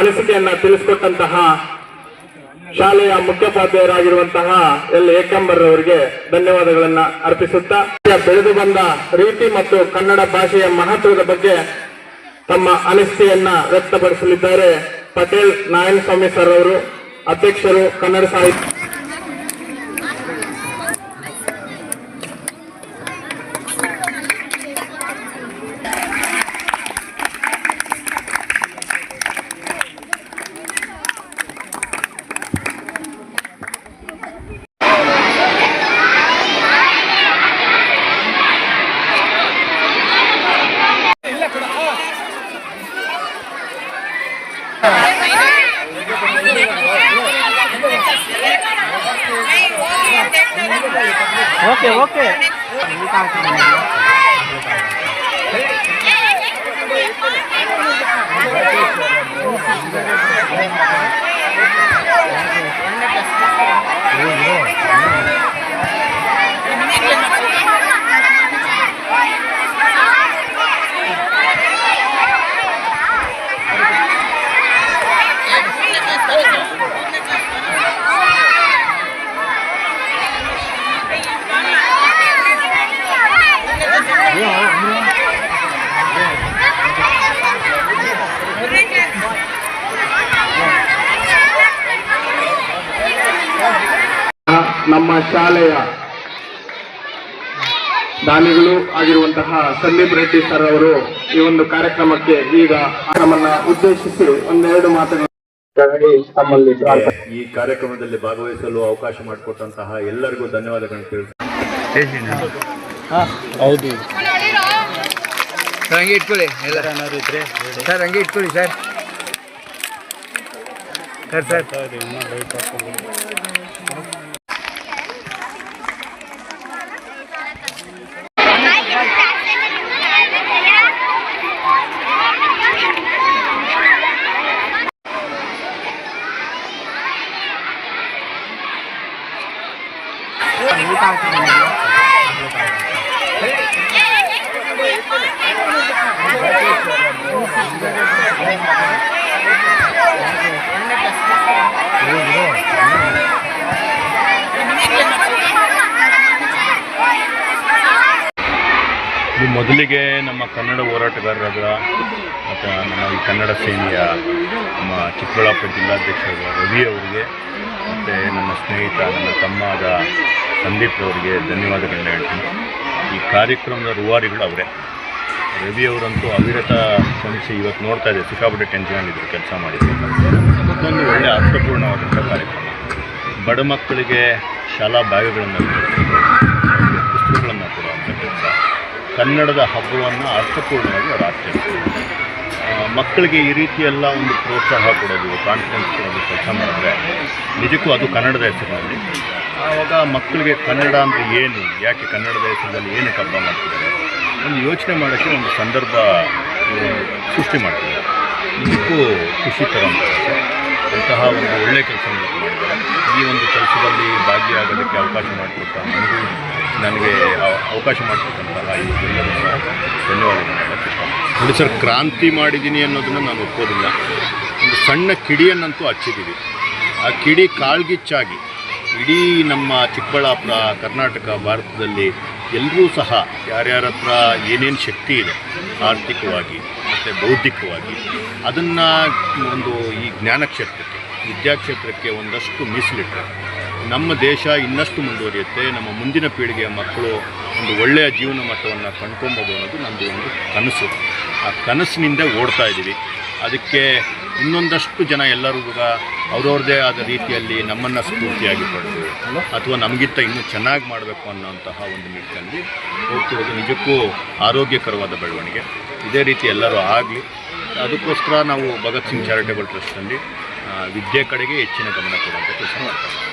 ಅನಿಸಿಕೆಯನ್ನ ತಿಳಿಸಿಕೊಟ್ಟಂತಹ ಶಾಲೆಯ ಮುಖ್ಯೋಪಾಧ್ಯಾಯರಾಗಿರುವಂತಹ ಎಲ್. ಏಕಂಬರ್ ಅವರಿಗೆ ಧನ್ಯವಾದಗಳನ್ನ ಅರ್ಪಿಸುತ್ತಾ ಬೆಳೆದು ಬಂದ ರೀತಿ ಮತ್ತು ಕನ್ನಡ ಭಾಷೆಯ ಮಹತ್ವದ ಬಗ್ಗೆ ತಮ್ಮ ಅನಿಸಿಕೆಯನ್ನ ವ್ಯಕ್ತಪಡಿಸಲಿದ್ದಾರೆ. ಪಟೇಲ್ ನಾರಾಯಣ ಸ್ವಾಮಿ ಸರ್ ಅವರು ಅಧ್ಯಕ್ಷರು, ಕನ್ನಡ ಸಾಹಿತ್ಯ ఓకే ఓకే. ನಮ್ಮ ಶಾಲೆಯ ದಾನಿಗಳು ಆಗಿರುವಂತಹ ಸಂದೀಪ್ ರೆಡ್ಡಿ ಸರ್ ಅವರು ಈ ಒಂದು ಕಾರ್ಯಕ್ರಮಕ್ಕೆ ಈಗ ನಮ್ಮನ್ನ ಉದ್ದೇಶಿಸಿ ಒಂದೆರಡು ಮಾತುಗಳು. ಈ ಕಾರ್ಯಕ್ರಮದಲ್ಲಿ ಭಾಗವಹಿಸಲು ಅವಕಾಶ ಮಾಡಿಕೊಟ್ಟಂತಹ ಎಲ್ಲರಿಗೂ ಧನ್ಯವಾದಗಳನ್ನು ತಿಳಿಸಿ ಹೌದು. ಹಂಗೆ ಇಟ್ಕೊಳ್ಳಿ. ಎಲ್ಲ. ಸರ್ ಹಂಗೆ ಇಟ್ಕೊಳ್ಳಿ ಸರ್. Sir sir. ಮೊದಲಿಗೆ ನಮ್ಮ ಕನ್ನಡ ಹೋರಾಟಗಾರರಾದ ಮತ್ತು ನಮ್ಮ ಈ ಕನ್ನಡ ಸೇನೆಯ ನಮ್ಮ ಚಿಕ್ಕಬಳ್ಳಾಪುರ ಜಿಲ್ಲಾಧ್ಯಕ್ಷರಾದ ರವಿ ಅವರಿಗೆ ಮತ್ತು ನನ್ನ ಸ್ನೇಹಿತ, ನನ್ನ ತಮ್ಮ ಆದ ಸಂದೀಪ್ ಅವರಿಗೆ ಧನ್ಯವಾದಗಳನ್ನ ಹೇಳ್ತೀನಿ. ಈ ಕಾರ್ಯಕ್ರಮದ ರೂವಾರಿಗಳು ಅವರೇ. ರವಿ ಅವರಂತೂ ಶ್ರಮಿಸಿ ಇವತ್ತು ನೋಡ್ತಾ ಇದೆ. ಸಿಕ್ಕಾಪಟ್ಟೆ ಟೆನ್ಷನಲ್ಲಿದ್ದರು ಕೆಲಸ ಮಾಡಿದ್ರು. ಮತ್ತೊಂದು ಒಳ್ಳೆಯ ಅರ್ಥಪೂರ್ಣವಾದಂಥ ಕಾರ್ಯಕ್ರಮ. ಬಡ ಮಕ್ಕಳಿಗೆ ಶಾಲಾ ಬ್ಯಾಗ್ಗಳನ್ನು ಪುಸ್ತಕಗಳನ್ನು ಕೊಡುವಂಥ ಕೆಲಸ. ಕನ್ನಡದ ಹಬ್ಬವನ್ನು ಅರ್ಥಪೂರ್ಣವಾಗಿ ಅವರು ಆಚರಿಸ್ತಾರೆ ಮಕ್ಕಳಿಗೆ ಈ ರೀತಿ ಎಲ್ಲ ಒಂದು ಪ್ರೋತ್ಸಾಹ ಕೊಡೋದು ಕಾನ್ಫಿಡೆನ್ಸ್ ಕೊಡೋದು ಕೆಲಸ ಮಾಡಿದ್ರೆ ನಿಜಕ್ಕೂ ಅದು ಕನ್ನಡದ ಹೆಸರಿನಲ್ಲಿ? ಆವಾಗ ಮಕ್ಕಳಿಗೆ ಕನ್ನಡ ಅಂದರೆ ಏನು? ಯಾಕೆ ಕನ್ನಡದ ಹೆಸರಿನಲ್ಲಿ ಏನು ಹಬ್ಬ ಮಾಡ್ತಿದ್ದಾರೆ? ಒಂದು ಯೋಚನೆ ಮಾಡೋಕ್ಕೆ ಒಂದು ಸಂದರ್ಭ ಸೃಷ್ಟಿ ಮಾಡ್ತಾರೆ ನಿಜಕ್ಕೂ ಖುಷಿ ವಿಷಯ. ಅಂತಹ ಒಂದು ಒಳ್ಳೆಯ ಕೆಲಸ ಮಾಡಿದ್ದಾರೆ ಈ ಒಂದು ಕೆಲಸದಲ್ಲಿ ಭಾಗಿಯಾಗೋದಕ್ಕೆ ಅವಕಾಶ ಮಾಡಿಕೊಟ್ಟ ನನಗೂ ನನಗೆ ಅವ- ಅವಕಾಶ ಮಾಡಿಕೊಟ್ಟಂತಹ ಈ ಸಹ. ನೋಡಿ ಸರ್, ಕ್ರಾಂತಿ ಮಾಡಿದ್ದೀನಿ ಅನ್ನೋದನ್ನು ನಾನು ಒಪ್ಪೋದಿಲ್ಲ. ಒಂದು ಸಣ್ಣ ಕಿಡಿಯನ್ನಂತೂ ಹಚ್ಚಿದ್ದೀವಿ. ಆ ಕಿಡಿ ಕಾಳ್ಗಿಚ್ಚಾಗಿ ಇಡೀ ನಮ್ಮ ಚಿಕ್ಕಬಳ್ಳಾಪುರ, ಕರ್ನಾಟಕ, ಭಾರತದಲ್ಲಿ ಎಲ್ಲರೂ ಸಹ ಯಾರ್ಯಾರ ಹತ್ರ ಏನೇನು ಶಕ್ತಿ ಇದೆ, ಆರ್ಥಿಕವಾಗಿ ಮತ್ತು ಬೌದ್ಧಿಕವಾಗಿ, ಅದನ್ನು ಒಂದು ಈ ಜ್ಞಾನಕ್ಷೇತ್ರಕ್ಕೆ ವಿದ್ಯಾಕ್ಷೇತ್ರಕ್ಕೆ ಒಂದಷ್ಟು ಮೀಸಲಿಟ್ಟರೆ ನಮ್ಮ ದೇಶ ಇನ್ನಷ್ಟು ಮುಂದುವರಿಯುತ್ತೆ, ನಮ್ಮ ಮುಂದಿನ ಪೀಳಿಗೆಯ ಮಕ್ಕಳು ಒಂದು ಒಳ್ಳೆಯ ಜೀವನ ಮಟ್ಟವನ್ನು ಕಂಡ್ಕೊಬೋದು ಅನ್ನೋದು ನಮ್ಮದು ಒಂದು ಕನಸು. ಆ ಕನಸಿನಿಂದ ಓಡ್ತಾ ಇದ್ದೀವಿ ಅದಕ್ಕೆ ಇನ್ನೊಂದಷ್ಟು ಜನ ಎಲ್ಲರೂ ಕೂಡ ಅವ್ರವ್ರದ್ದೇ ಆದ ರೀತಿಯಲ್ಲಿ ನಮ್ಮನ್ನು ಸ್ಫೂರ್ತಿಯಾಗಿ ಪಡೆದು ಅಥವಾ ನಮಗಿಂತ ಇನ್ನೂ ಚೆನ್ನಾಗಿ ಮಾಡಬೇಕು ಅನ್ನೋಂತಹ ಒಂದು ನಿಟ್ಟಿನಲ್ಲಿ ಹೋಗ್ತಿರೋದು ನಿಜಕ್ಕೂ ಆರೋಗ್ಯಕರವಾದ ಬೆಳವಣಿಗೆ. ಇದೇ ರೀತಿ ಎಲ್ಲರೂ ಆಗಲಿ. ಅದಕ್ಕೋಸ್ಕರ ನಾವು ಭಗತ್ ಸಿಂಗ್ ಚಾರಿಟೇಬಲ್ ಟ್ರಸ್ಟ್ನಲ್ಲಿ ಆ, ವಿದ್ಯೆ ಕಡೆಗೆ ಹೆಚ್ಚಿನ ಗಮನ ಕೊಡುವಂಥ ಕೆಲಸ ಮಾಡ್ತಾರೆ